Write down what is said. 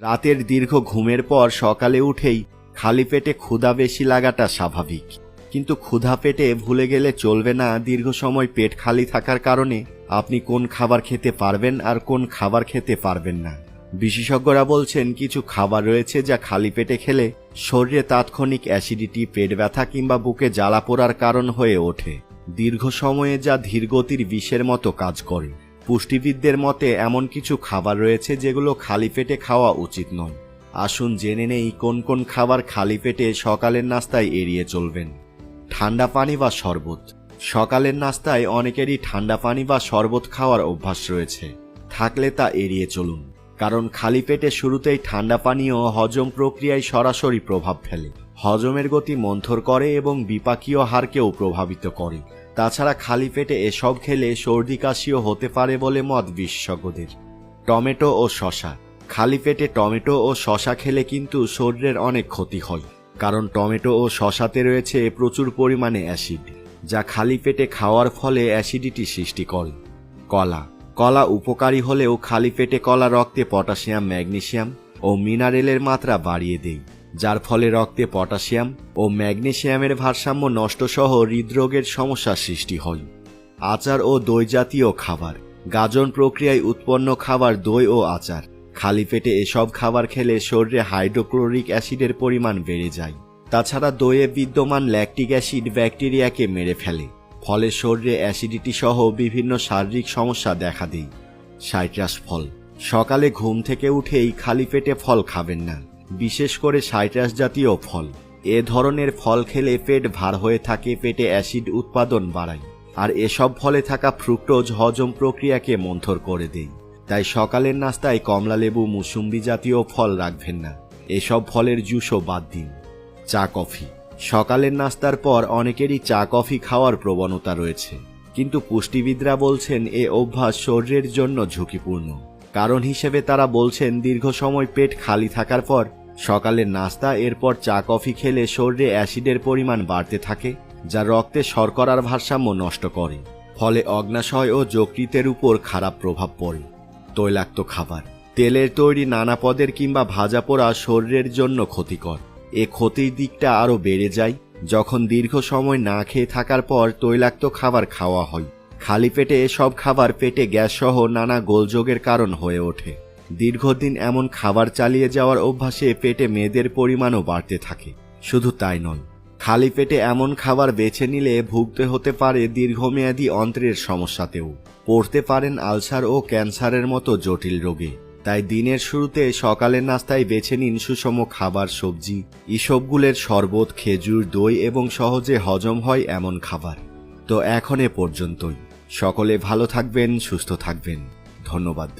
রাতের দীর্ঘ ঘুমের পর সকালে উঠেই খালি পেটে ক্ষুধা বেশি লাগাটা স্বাভাবিক। কিন্তু ক্ষুধা পেটে ভুলে গেলে চলবে না দীর্ঘ সময় পেট খালি থাকার কারণে আপনি কোন খাবার খেতে পারবেন আর কোন খাবার খেতে পারবেন না। বিশেষজ্ঞরা বলছেন, কিছু খাবার রয়েছে যা খালি পেটে খেলে শরীরে তাৎক্ষণিক অ্যাসিডিটি, পেট ব্যথা কিংবা বুকে জ্বালা পোড়ার কারণ হয়ে ওঠে। দীর্ঘ সময়ে যা ধীরগতির বিষের মতো কাজ করে। পুষ্টিবিদদের মতে, এমন কিছু খাবার রয়েছে যেগুলো খালি পেটে খাওয়া উচিত নয়। আসুন জেনে নেই কোন কোন খাবার খালি পেটে সকালের নাস্তায় এড়িয়ে চলবেন। ঠান্ডা পানি বা শরবত। সকালের নাস্তায় অনেকেরই ঠান্ডা পানি বা শরবত খাওয়ার অভ্যাস রয়েছে। থাকলে তা এড়িয়ে চলুন, কারণ খালি পেটে শুরুতেই ঠান্ডা পানীয় হজম প্রক্রিয়ায় সরাসরি প্রভাব ফেলে। হজমের গতি মন্থর করে এবং বিপাকীয় হারকেও প্রভাবিত করে। তাছাড়া খালি পেটে এসব খেলে সর্দি কাশিও হতে পারে বলে মত বিশেষজ্ঞদের। টমেটো ও শশা। খালি পেটে টমেটো ও শশা খেলে কিন্তু শরীরের অনেক ক্ষতি হয়, কারণ টমেটো ও শশাতে রয়েছে প্রচুর পরিমাণে অ্যাসিড, যা খালি পেটে খাওয়ার ফলে অ্যাসিডিটি সৃষ্টি করে। কলা। কলা উপকারী হলেও খালি পেটে কলা রক্তে পটাশিয়াম ম্যাগনেসিয়াম ও মিনারেলের মাত্রা বাড়িয়ে দেয়। যার ফলে রক্তে পটাশিয়াম ও ম্যাগনেসিয়ামের ভারসাম্য নষ্ট সহ হৃদরোগের সমস্যা সৃষ্টি হয়। আচার ও দই জাতীয় খাবার। গাজন প্রক্রিয়ায় উৎপন্ন খাবার দই ও আচার। খালি পেটে এসব খাবার খেলে শরীরে হাইড্রোক্লোরিক অ্যাসিডের পরিমাণ বেড়ে যায়। তাছাড়া দইয়ে বিদ্যমান ল্যাকটিক অ্যাসিড ব্যাকটেরিয়াকে মেরে ফেলে। ফলে শরীরে অ্যাসিডিটি সহ বিভিন্ন শারীরিক সমস্যা দেখা দেয়। সাইট্রাস ফল। সকালে ঘুম থেকে উঠেই খালি পেটে ফল খাবেন না। বিশেষ করে সাইট্রাস জাতীয় ফল। এ ধরনের ফল খেলে পেট ভার হয়ে থাকে, পেটে অ্যাসিড উৎপাদন বাড়ায়। আর এসব ফলে থাকা ফ্রুক্টোজ হজম প্রক্রিয়াকে মন্থর করে দেয়। তাই সকালের নাস্তায় কমলা লেবু, মুসুম্বি জাতীয় ফল রাখবেন না। এসব ফলের জুসও বাদ দিন। চা, কফি। সকালের নাস্তার পর অনেকেরই চা, কফি খাওয়ার প্রবণতা রয়েছে। কিন্তু পুষ্টিবিদরা বলছেন এ অভ্যাস শরীরের জন্য ঝুঁকিপূর্ণ। কারণ হিসেবে তারা বলছেন দীর্ঘ সময় পেট খালি থাকার পর সকালের নাস্তা, এরপর চা, কফি খেলে শরীরে অ্যাসিডের পরিমাণ বাড়তে থাকে, যা রক্তে শর্করার ভারসাম্য নষ্ট করে, ফলে অগ্নাশয় ও যকৃতের উপর খারাপ প্রভাব পড়ে। তৈলাক্ত খাবার, তেলের তৈরি নানা পদের কিংবা ভাজা পোড়া শরীরের জন্য ক্ষতিকর। এ ক্ষতির দিকটা আরও বেড়ে যায় যখন দীর্ঘ সময় না খেয়ে থাকার পর তৈলাক্ত খাবার খাওয়া হয়। খালি পেটে এসব খাবার পেটে গ্যাস সহ নানা গোলযোগের কারণ হয়ে ওঠে। দীর্ঘদিন এমন খাবার চালিয়ে যাওয়ার অভ্যাসে পেটে মেয়েদের পরিমাণও বাড়তে থাকে। শুধু তাই নয়, খালি পেটে এমন খাবার বেছে নিলে ভুগতে হতে পারে দীর্ঘমেয়াদী অন্ত্রের সমস্যাতেও। পড়তে পারেন আলসার ও ক্যান্সারের মতো জটিল রোগে। তাই দিনের শুরুতে সকালের নাস্তায় বেছে নিন সুষম খাবার সবজি। ইসবগুলের শরবত, খেজুর, দই এবং সহজে হজম হয় এমন খাবার। তো এখন এ পর্যন্তই। সকলে ভালো থাকবেন, সুস্থ থাকবেন। ধন্যবাদ।